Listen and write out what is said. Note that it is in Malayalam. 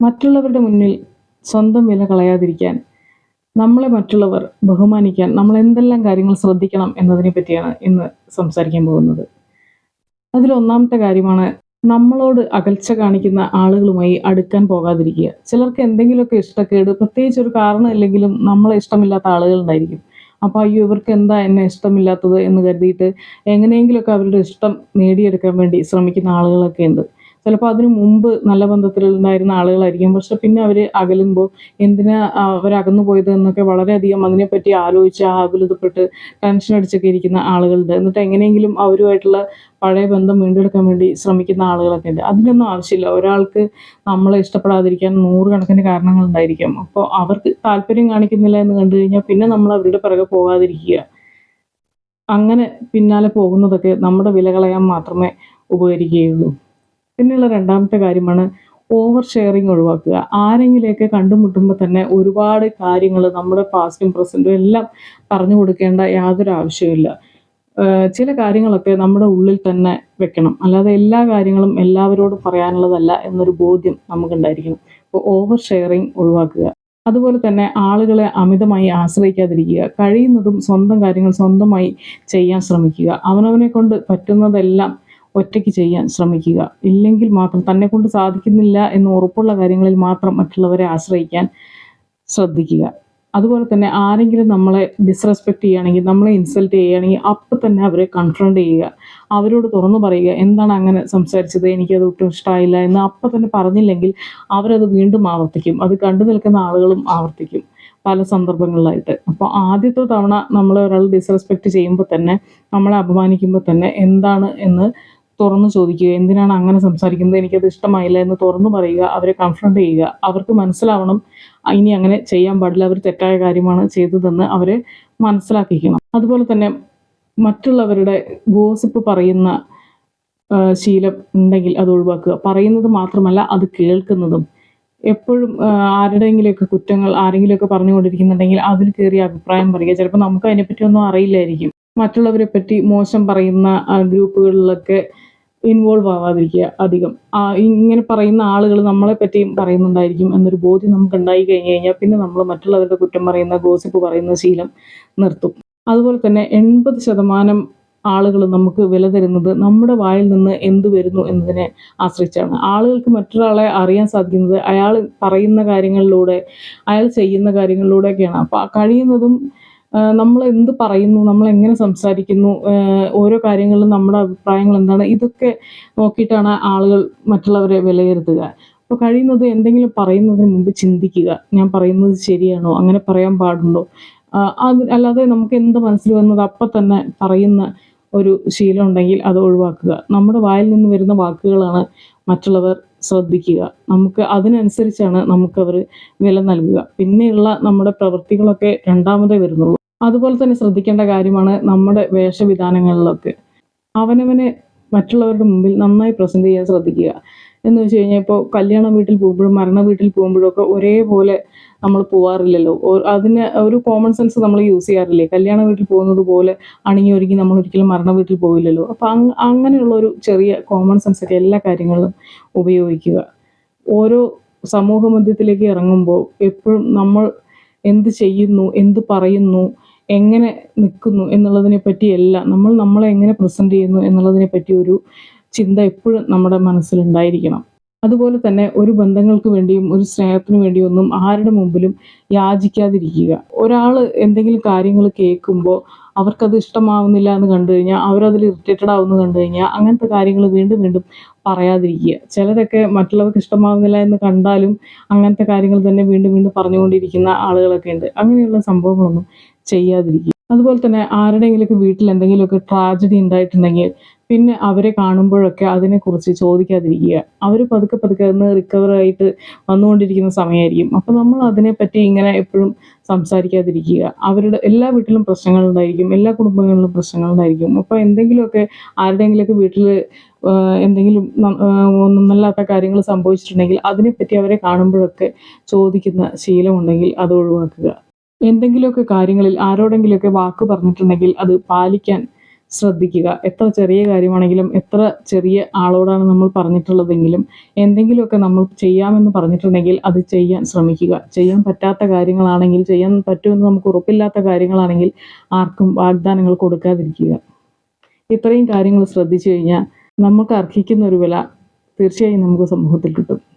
മറ്റുള്ളവരുടെ മുന്നിൽ സ്വന്തം വില കളയാതിരിക്കാൻ നമ്മളെ മറ്റുള്ളവർ ബഹുമാനിക്കാൻ നമ്മൾ എന്തെല്ലാം കാര്യങ്ങൾ ശ്രദ്ധിക്കണം എന്നതിനെ പറ്റിയാണ് ഇന്ന് സംസാരിക്കാൻ പോകുന്നത്. അതിലൊന്നാമത്തെ കാര്യമാണ് നമ്മളോട് അകൽച്ച കാണിക്കുന്ന ആളുകളുമായി അടുക്കാൻ പോകാതിരിക്കുക. ചിലർക്ക് എന്തെങ്കിലുമൊക്കെ ഇഷ്ടക്കേട് പ്രത്യേകിച്ച് ഒരു കാരണം കാരണമില്ലെങ്കിലും നമ്മളെ ഇഷ്ടമില്ലാത്ത ആളുകളുണ്ടായിരിക്കും അപ്പോൾ അയ്യോ ഇവർക്ക് എന്താ എന്നെ ഇഷ്ടമില്ലാത്തത് എന്ന് കരുതിയിട്ട് എങ്ങനെയെങ്കിലുമൊക്കെ അവരുടെ ഇഷ്ടം നേടിയെടുക്കാൻ വേണ്ടി ശ്രമിക്കുന്ന ആളുകളൊക്കെ ഉണ്ട്. ചിലപ്പോൾ അതിനു മുമ്പ് നല്ല ബന്ധത്തിലുണ്ടായിരുന്ന ആളുകളായിരിക്കും. പക്ഷെ പിന്നെ അവർ അകലുമ്പോൾ എന്തിനാ അവർ അകന്നു പോയത് എന്നൊക്കെ വളരെയധികം അതിനെപ്പറ്റി ആലോചിച്ച് ആകുലതപ്പെട്ട് ടെൻഷൻ അടിച്ചൊക്കെ ഇരിക്കുന്ന ആളുകളുണ്ട്. എന്നിട്ട് എങ്ങനെയെങ്കിലും അവരുമായിട്ടുള്ള പഴയ ബന്ധം വീണ്ടെടുക്കാൻ വേണ്ടി ശ്രമിക്കുന്ന ആളുകളൊക്കെ ഉണ്ട്. അതിനൊന്നും ആവശ്യമില്ല. ഒരാൾക്ക് നമ്മളെ ഇഷ്ടപ്പെടാതിരിക്കാൻ നൂറുകണക്കിന് കാരണങ്ങളുണ്ടായിരിക്കും അപ്പോൾ അവർക്ക് താല്പര്യം കാണിക്കുന്നില്ല എന്ന് കണ്ടു കഴിഞ്ഞാൽ പിന്നെ നമ്മൾ അവരുടെ പിറകെ പോകാതിരിക്കുക. അങ്ങനെ പിന്നാലെ പോകുന്നതൊക്കെ നമ്മുടെ വില കളയാൻ മാത്രമേ ഉപകരിക്കുകയുള്ളൂ. പിന്നെയുള്ള രണ്ടാമത്തെ കാര്യമാണ് ഓവർ ഷെയറിങ് ഒഴിവാക്കുക. ആരെങ്കിലെയൊക്കെ കണ്ടുമുട്ടുമ്പോൾ തന്നെ ഒരുപാട് കാര്യങ്ങൾ നമ്മുടെ പാസ്റ്റും പ്രസന്റും എല്ലാം പറഞ്ഞു കൊടുക്കേണ്ട യാതൊരു ആവശ്യമില്ല ചില കാര്യങ്ങളൊക്കെ നമ്മുടെ ഉള്ളിൽ തന്നെ വെക്കണം. അല്ലാതെ എല്ലാ കാര്യങ്ങളും എല്ലാവരോടും പറയാനുള്ളതല്ല എന്നൊരു ബോധ്യം നമുക്കുണ്ടായിരിക്കണം. അപ്പോൾ ഓവർ ഷെയറിങ് ഒഴിവാക്കുക. അതുപോലെ തന്നെ ആളുകളെ അമിതമായി ആശ്രയിക്കാതിരിക്കുക. കഴിയുന്നതും സ്വന്തം കാര്യങ്ങൾ സ്വന്തമായി ചെയ്യാൻ ശ്രമിക്കുക. അവനവനെ കൊണ്ട് പറ്റുന്നതെല്ലാം ഒറ്റയ്ക്ക് ചെയ്യാൻ ശ്രമിക്കുക. ഇല്ലെങ്കിൽ മാത്രം തന്നെ കൊണ്ട് സാധിക്കുന്നില്ല എന്ന് ഉറപ്പുള്ള കാര്യങ്ങളിൽ മാത്രം മറ്റുള്ളവരെ ആശ്രയിക്കാൻ ശ്രദ്ധിക്കുക. അതുപോലെ തന്നെ ആരെങ്കിലും നമ്മളെ ഡിസ്റെസ്പെക്റ്റ് ചെയ്യുകയാണെങ്കിൽ നമ്മളെ ഇൻസൾട്ട് ചെയ്യുകയാണെങ്കിൽ അപ്പം തന്നെ അവരെ കൺഫ്രണ്ട് ചെയ്യുക. അവരോട് തുറന്നു പറയുക എന്താണ് അങ്ങനെ സംസാരിച്ചത്? എനിക്കത് ഒട്ടും ഇഷ്ടമായില്ല എന്ന് അപ്പം തന്നെ പറഞ്ഞില്ലെങ്കിൽ അവരത് വീണ്ടും ആവർത്തിക്കും. അത് കണ്ടു നിൽക്കുന്ന ആളുകളും ആവർത്തിക്കും പല സന്ദർഭങ്ങളിലായിട്ട്. അപ്പോൾ ആദ്യത്തെ തവണ നമ്മളെ ഒരാൾ ഡിസ്റെസ്പെക്റ്റ് ചെയ്യുമ്പോൾ തന്നെ നമ്മളെ അപമാനിക്കുമ്പോൾ തന്നെ എന്താണ് എന്ന് തുറന്നു ചോദിക്കുക എന്തിനാണ് അങ്ങനെ സംസാരിക്കുന്നത്? എനിക്കത് ഇഷ്ടമായില്ല എന്ന് തുറന്നു പറയുക അവരെ കൺഫ്രണ്ട് ചെയ്യുക. അവർക്ക് മനസ്സിലാവണം ഇനി അങ്ങനെ ചെയ്യാൻ പാടില്ല അവർ തെറ്റായ കാര്യമാണ് ചെയ്തതെന്ന് അവരെ മനസ്സിലാക്കിക്കണം. അതുപോലെ തന്നെ മറ്റുള്ളവരുടെ ഗോസിപ്പ് പറയുന്ന ശീലം ഉണ്ടെങ്കിൽ അത് ഒഴിവാക്കുക. പറയുന്നത് മാത്രമല്ല അത് കേൾക്കുന്നതും. എപ്പോഴും ആരുടെയെങ്കിലുമൊക്കെ കുറ്റങ്ങൾ ആരെങ്കിലുമൊക്കെ പറഞ്ഞുകൊണ്ടിരിക്കുന്നുണ്ടെങ്കിൽ അതിൽ കയറി അഭിപ്രായം പറയുക. ചിലപ്പോൾ നമുക്ക് അതിനെപ്പറ്റി ഒന്നും അറിയില്ലായിരിക്കും. മറ്റുള്ളവരെ പറ്റി മോശം പറയുന്ന ഗ്രൂപ്പുകളിലൊക്കെ ഇൻവോൾവ് ആവാതിരിക്കുക അധികം. ഇങ്ങനെ പറയുന്ന ആളുകൾ നമ്മളെ പറ്റിയും പറയുന്നുണ്ടായിരിക്കും എന്നൊരു ബോധ്യം നമുക്ക് ഉണ്ടായി കഴിഞ്ഞു കഴിഞ്ഞാൽ പിന്നെ നമ്മൾ മറ്റുള്ളവരുടെ കുറ്റം പറയുന്ന ഗോസിപ്പ് പറയുന്ന ശീലം നിർത്തും. അതുപോലെ തന്നെ എൺപത് ശതമാനം ആളുകൾ നമുക്ക് വില തരുന്നത് നമ്മുടെ വായിൽ നിന്ന് എന്ത് വരുന്നു എന്നതിനെ ആശ്രയിച്ചാണ്. ആളുകൾക്ക് മറ്റൊരാളെ അറിയാൻ സാധിക്കുന്നത് അയാൾ പറയുന്ന കാര്യങ്ങളിലൂടെ അയാൾ ചെയ്യുന്ന കാര്യങ്ങളിലൂടെയൊക്കെയാണ്. അപ്പോൾ കഴിയുന്നതും നമ്മൾ എന്ത് പറയുന്നു നമ്മൾ എങ്ങനെ സംസാരിക്കുന്നു ഓരോ കാര്യങ്ങളിലും നമ്മുടെ അഭിപ്രായങ്ങൾ എന്താണ് ഇതൊക്കെ നോക്കിയിട്ടാണ് ആളുകൾ മറ്റുള്ളവരെ വിലയിരുത്തുക. അപ്പോൾ കഴിയുന്നത് എന്തെങ്കിലും പറയുന്നതിന് മുമ്പ് ചിന്തിക്കുക. ഞാൻ പറയുന്നത് ശരിയാണോ? അങ്ങനെ പറയാൻ പാടുണ്ടോ? അത് അല്ലാതെ നമുക്ക് എന്ത് മനസ്സിൽ വന്നത് അപ്പം തന്നെ പറയുന്ന ഒരു ശീലം ഉണ്ടെങ്കിൽ അത് ഒഴിവാക്കുക. നമ്മുടെ വായിൽ നിന്ന് വരുന്ന വാക്കുകളാണ് മറ്റുള്ളവർ ശ്രദ്ധിക്കുക. നമുക്ക് അതിനനുസരിച്ചാണ് നമുക്ക് നമുക്കവർ വില നൽകുക. പിന്നെയുള്ള നമ്മുടെ പ്രവൃത്തികളൊക്കെ രണ്ടാമതേ വരുന്നുള്ളൂ. അതുപോലെ തന്നെ ശ്രദ്ധിക്കേണ്ട കാര്യമാണ് നമ്മുടെ വേഷവിധാനങ്ങളിലൊക്കെ. അവനവനെ മറ്റുള്ളവരുടെ മുമ്പിൽ നന്നായി പ്രസന്റ് ചെയ്യാൻ ശ്രദ്ധിക്കുക. എന്ന് വെച്ച് കഴിഞ്ഞാൽ ഇപ്പോൾ കല്യാണ വീട്ടിൽ പോകുമ്പോഴും മരണ വീട്ടിൽ പോകുമ്പോഴും ഒക്കെ ഒരേപോലെ നമ്മൾ പോവാറില്ലല്ലോ. അതിന് ഒരു കോമൺ സെൻസ് നമ്മൾ യൂസ് ചെയ്യാറില്ലേ? കല്യാണ വീട്ടിൽ പോകുന്നത് പോലെ അണിഞ്ഞു ഒരുങ്ങി നമ്മൾ ഒരിക്കലും മരണ വീട്ടിൽ പോകില്ലല്ലോ അപ്പോൾ അങ്ങനെയുള്ള ഒരു ചെറിയ കോമൺ സെൻസ് ഒക്കെ എല്ലാ കാര്യങ്ങളും ഉപയോഗിക്കുക. ഓരോ സമൂഹ മധ്യത്തിലേക്ക് ഇറങ്ങുമ്പോൾ എപ്പോഴും നമ്മൾ എന്ത് ചെയ്യുന്നു എന്ത് പറയുന്നു എങ്ങനെ നിൽക്കുന്നു എന്നുള്ളതിനെ പറ്റിയല്ല നമ്മൾ നമ്മളെ എങ്ങനെ പ്രസന്റ് ചെയ്യുന്നു എന്നുള്ളതിനെ പറ്റി ഒരു ചിന്ത എപ്പോഴും നമ്മുടെ മനസ്സിലുണ്ടായിരിക്കണം. അതുപോലെ തന്നെ ഒരു ബന്ധങ്ങൾക്ക് വേണ്ടിയും ഒരു സ്നേഹത്തിന് വേണ്ടിയും ഒന്നും ആരുടെ മുമ്പിലും യാചിക്കാതിരിക്കുക. ഒരാൾ എന്തെങ്കിലും കാര്യങ്ങൾ കേൾക്കുമ്പോൾ അവർക്കത് ഇഷ്ടമാവുന്നില്ല എന്ന് കണ്ടു കഴിഞ്ഞാൽ അവരതിൽ ഇറിറ്റേറ്റഡ് ആവുന്നത് കണ്ടു കഴിഞ്ഞാൽ അങ്ങനത്തെ കാര്യങ്ങൾ വീണ്ടും വീണ്ടും പറയാതിരിക്കുക. ചിലരൊക്കെ മറ്റുള്ളവർക്ക് ഇഷ്ടമാവുന്നില്ല എന്ന് കണ്ടാലും അങ്ങനത്തെ കാര്യങ്ങൾ തന്നെ വീണ്ടും വീണ്ടും പറഞ്ഞുകൊണ്ടിരിക്കുന്ന ആളുകളൊക്കെ ഉണ്ട്. അങ്ങനെയുള്ള സംഭവങ്ങളൊന്നും ചെയ്യാതിരിക്കുക. അതുപോലെ തന്നെ ആരുടെയെങ്കിലുമൊക്കെ വീട്ടിൽ എന്തെങ്കിലുമൊക്കെ ട്രാജഡി ഉണ്ടായിട്ടുണ്ടെങ്കിൽ പിന്നെ അവരെ കാണുമ്പോഴൊക്കെ അതിനെക്കുറിച്ച് ചോദിക്കാതിരിക്കുക. അവർ പതുക്കെ പതുക്കെ അതിന് റിക്കവറായിട്ട് വന്നുകൊണ്ടിരിക്കുന്ന സമയമായിരിക്കും. അപ്പോൾ നമ്മൾ അതിനെപ്പറ്റി ഇങ്ങനെ എപ്പോഴും സംസാരിക്കാതിരിക്കുക. അവരുടെ എല്ലാ വീട്ടിലും പ്രശ്നങ്ങളുണ്ടായിരിക്കും എല്ലാ കുടുംബങ്ങളിലും പ്രശ്നങ്ങളുണ്ടായിരിക്കും അപ്പോൾ എന്തെങ്കിലുമൊക്കെ ആരുടെയെങ്കിലുമൊക്കെ വീട്ടിൽ എന്തെങ്കിലും ഒന്നും നല്ലാത്ത ഒന്നല്ലാത്ത കാര്യങ്ങൾ സംഭവിച്ചിട്ടുണ്ടെങ്കിൽ അതിനെപ്പറ്റി അവരെ കാണുമ്പോഴൊക്കെ ചോദിക്കുന്ന ശീലമുണ്ടെങ്കിൽ അത് ഒഴിവാക്കുക. എന്തെങ്കിലുമൊക്കെ കാര്യങ്ങളിൽ ആരോടെങ്കിലുമൊക്കെ വാക്ക് പറഞ്ഞിട്ടുണ്ടെങ്കിൽ അത് പാലിക്കാൻ ശ്രദ്ധിക്കുക. എത്ര ചെറിയ കാര്യമാണെങ്കിലും എത്ര ചെറിയ ആളോടാണ് നമ്മൾ പറഞ്ഞിട്ടുള്ളതെങ്കിലും എന്തെങ്കിലുമൊക്കെ നമ്മൾ ചെയ്യാമെന്ന് പറഞ്ഞിട്ടുണ്ടെങ്കിൽ അത് ചെയ്യാൻ ശ്രമിക്കുക. ചെയ്യാൻ പറ്റാത്ത കാര്യങ്ങളാണെങ്കിൽ ചെയ്യാൻ പറ്റുമെന്ന് നമുക്ക് ഉറപ്പില്ലാത്ത കാര്യങ്ങളാണെങ്കിൽ ആർക്കും വാഗ്ദാനങ്ങൾ കൊടുക്കാതിരിക്കുക. ഇത്രയും കാര്യങ്ങൾ ശ്രദ്ധിച്ചു കഴിഞ്ഞാൽ നമുക്ക് അർഹിക്കുന്ന ഒരു വില തീർച്ചയായും നമുക്ക് സമൂഹത്തിൽ കിട്ടും.